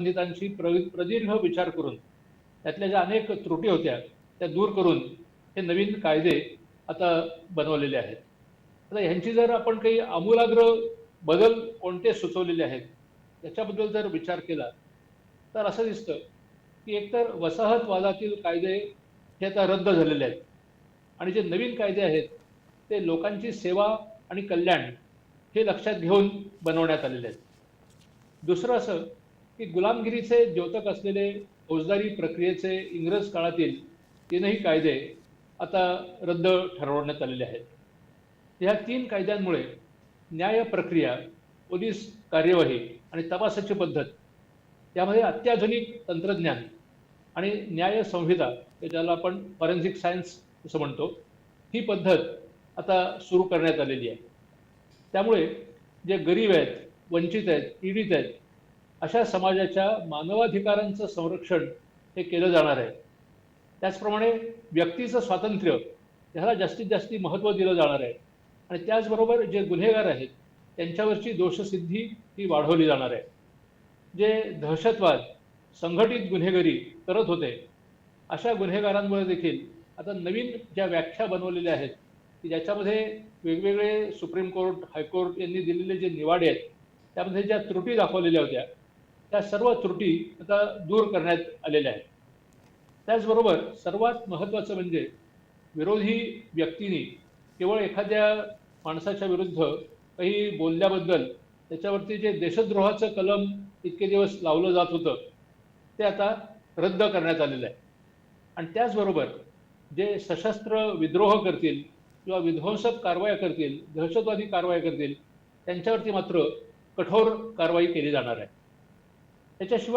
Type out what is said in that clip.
पंडितांशी प्र- प्रदीर्घ विचार करून त्यातल्या ज्या अनेक त्रुटी होत्या त्या दूर करून हे नवीन कायदे आता बनवलेले आहेत. आता ह्यांची जर आपण काही आमूलाग्र बदल कोणते सुचवलेले आहेत याच्याबद्दल जर विचार केला तर असं दिसतं की एकतर वसाहतवादातील कायदे हे आता रद्द झालेले आहेत. आणि जे नवीन कायदे आहेत ते लोकांची सेवा आणि कल्याण हे लक्षात घेऊन बनवण्यात आलेले आहेत. दुसरं असं की गुलामगिरीचे द्योतक असलेले फौजदारी प्रक्रियेचे इंग्रज काळातील तीनही कायदे आता रद्द ठरवण्यात आलेले आहेत. ह्या तीन कायद्यांमुळे न्याय प्रक्रिया पोलीस कार्यवाही आणि तपासाची पद्धत यामध्ये अत्याधुनिक तंत्रज्ञान आणि न्याय संहिता ज्याला आपण फॉरेन्सिक सायन्स असं म्हणतो ही पद्धत आता सुरू करण्यात आलेली आहे. त्यामुळे जे गरीब आहेत वंचित आहेत पीडित आहेत अशा समाजाच्या मानवाधिकारांचं संरक्षण हे केलं जाणार आहे. त्याचप्रमाणे व्यक्तीचं स्वातंत्र्य ह्याला जास्तीत जास्त महत्त्व दिलं जाणार आहे. आणि त्याचबरोबर जे गुन्हेगार आहेत त्यांच्यावरची दोषसिद्धी ही वाढवली जाणार आहे. जे दहशतवाद संघटित गुन्हेगारी करत होते अशा गुन्हेगारांमुळे देखील आता नवीन ज्या व्याख्या बनवलेल्या आहेत की ज्याच्यामध्ये वेगवेगळे सुप्रीम कोर्ट हायकोर्ट यांनी दिलेले जे निवाडे आहेत त्यामध्ये ज्या त्रुटी दाखवलेल्या होत्या त्या सर्व त्रुटी आता दूर करण्यात आलेल्या आहेत. त्याचबरोबर सर्वात महत्त्वाचं म्हणजे विरोधी व्यक्तीने केवळ एखाद्या माणसाच्या विरुद्ध काही बोलल्याबद्दल त्याच्यावरती जे देशद्रोहाचं कलम इतके दिवस लावलं जात होतं ते आता रद्द करण्यात आलेलं आहे. आणि त्याचबरोबर जे सशस्त्र विद्रोह करतील किंवा विध्वंसक कारवाया करतील दहशतवादी कारवाया करतील त्यांच्यावरती मात्र कठोर कारवाई केली जाणार आहे. त्याच्याशिवाय